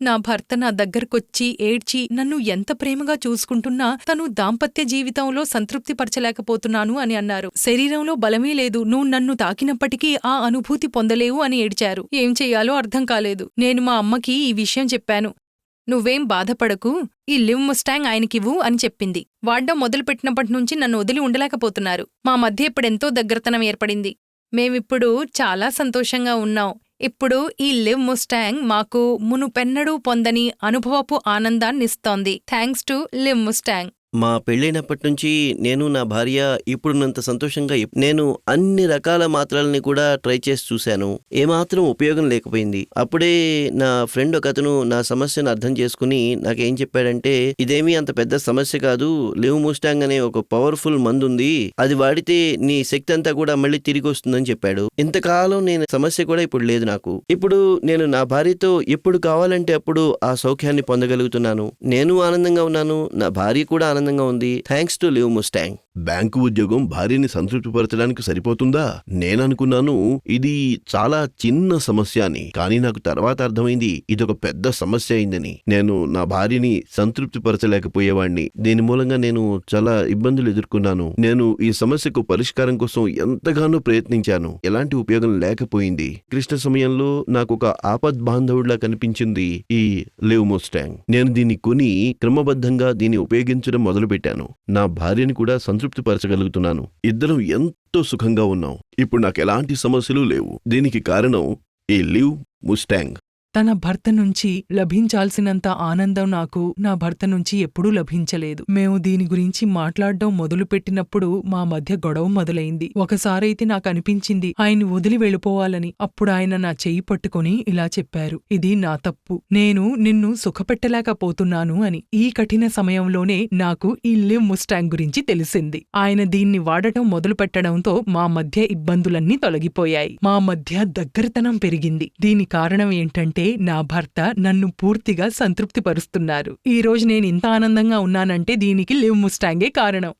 నా భర్త నా దగ్గరకొచ్చి ఏడ్చి నన్ను ఎంత ప్రేమగా చూసుకుంటున్నా తను దాంపత్య జీవితంలో సంతృప్తిపరచలేకపోతున్నాను అని అన్నారు. శరీరంలో బలమే లేదు. నువ్వు నన్ను తాకినప్పటికీ ఆ అనుభూతి పొందలేవు అని ఏడ్చారు. ఏం చెయ్యాలో అర్థం కాలేదు. నేను మా అమ్మకి ఈ విషయం చెప్పాను. నువ్వేం బాధపడకు. ఈ లివ్ ముస్టాంగ్ ఆయనకివ్వు అని చెప్పింది. వాడ్డం మొదలుపెట్టినప్పటి నుంచి నన్ను వదిలి ఉండలేకపోతున్నారు. మా మధ్య ఇప్పుడెంతో దగ్గరతనం ఏర్పడింది. మేమిప్పుడు చాలా సంతోషంగా ఉన్నాం. ఇప్పుడు ఈ లివ్ ముస్టాంగ్ మాకు మునుపెన్నడూ పొందని అనుభవపు ఆనందాన్నిస్తోంది. Thanks to Liv Mustang. మా పెళ్ళైనప్పటి నుంచి నేను నా భార్య ఇప్పుడున్నంత సంతోషంగా నేను అన్ని రకాల మాత్రల్ని కూడా ట్రై చేసి చూశాను. ఏమాత్రం ఉపయోగం లేకపోయింది. అప్పుడే నా ఫ్రెండ్ ఒక అతను నా సమస్యను అర్థం చేసుకుని నాకేం చెప్పాడంటే ఇదేమీ అంత పెద్ద సమస్య కాదు. లివ్ ముస్టాంగ్ అనే ఒక పవర్ఫుల్ మందు ఉంది అది వాడితే నీ శక్తి అంతా కూడా మళ్ళీ తిరిగి వస్తుందని చెప్పాడు. ఇంతకాలం నేను సమస్య కూడా ఇప్పుడు లేదు నాకు. ఇప్పుడు నేను నా భార్యతో ఎప్పుడు కావాలంటే అప్పుడు ఆ సౌఖ్యాన్ని పొందగలుగుతున్నాను. నేను ఆనందంగా ఉన్నాను. నా భార్య కూడా ఆనందంగా ఉంది. Thanks to Liv Mustang bank ఉద్యోగం భార్యని సంతృప్తిపరచడానికి సరిపోతుందా? నేననుకున్నాను ఇది చాలా చిన్న సమస్య అని. కానీ నాకు తర్వాత అర్థమైంది ఇదొక పెద్ద సమస్య అయిందని. నేను నా భార్యని సంతృప్తిపరచలేకపోయేవాణ్ణి. దీని మూలంగా నేను చాలా ఇబ్బందులు ఎదుర్కొన్నాను. నేను ఈ సమస్యకు పరిష్కారం కోసం ఎంతగానో ప్రయత్నించాను. ఎలాంటి ఉపయోగం లేకపోయింది. కృష్ణ సమయంలో నాకు ఒక ఆపద్ బాంధవుడిలా కనిపించింది ఈ లివ్ మోస్టాంగ్ నేను దీన్ని కొని క్రమబద్ధంగా దీన్ని ఉపయోగించడం మొదలుపెట్టాను. నా భార్యని కూడా సంతృప్తిపరచగలుగుతున్నాను. ఇద్దరం ఎంతో సుఖంగా ఉన్నాం. ఇప్పుడు నాకు ఎలాంటి సమస్యలు లేవు. దీనికి కారణం ఈ లివ్ ముస్టాంగ్. తన భర్త నుంచి లభించాల్సినంత ఆనందం నాకు నా భర్త నుంచి ఎప్పుడూ లభించలేదు. మేము దీని గురించి మాట్లాడడం మొదలుపెట్టినప్పుడు మా మధ్య గొడవ మొదలైంది. ఒకసారైతే నాకు అనిపించింది ఆయన వదిలి వెళ్ళిపోవాలని. అప్పుడు ఆయన నా చెయ్యి పట్టుకుని ఇలా చెప్పారు ఇది నా తప్పు. నేను నిన్ను సుఖపెట్టలేకపోతున్నాను అని. ఈ కఠిన సమయంలోనే నాకు ఈ లివ్ ముస్టాంగ్ గురించి తెలిసింది. ఆయన దీన్ని వాడటం మొదలుపెట్టడంతో మా మధ్య ఇబ్బందులన్నీ తొలగిపోయాయి. మా మధ్య దగ్గరతనం పెరిగింది. దీని కారణం ఏంటంటే నా భర్త నన్ను పూర్తిగా సంతృప్తిపరుస్తున్నారు. ఈ రోజు నేను ఇంత ఆనందంగా ఉన్నానంటే దీనికి లివ్ ముస్టాంగే కారణం.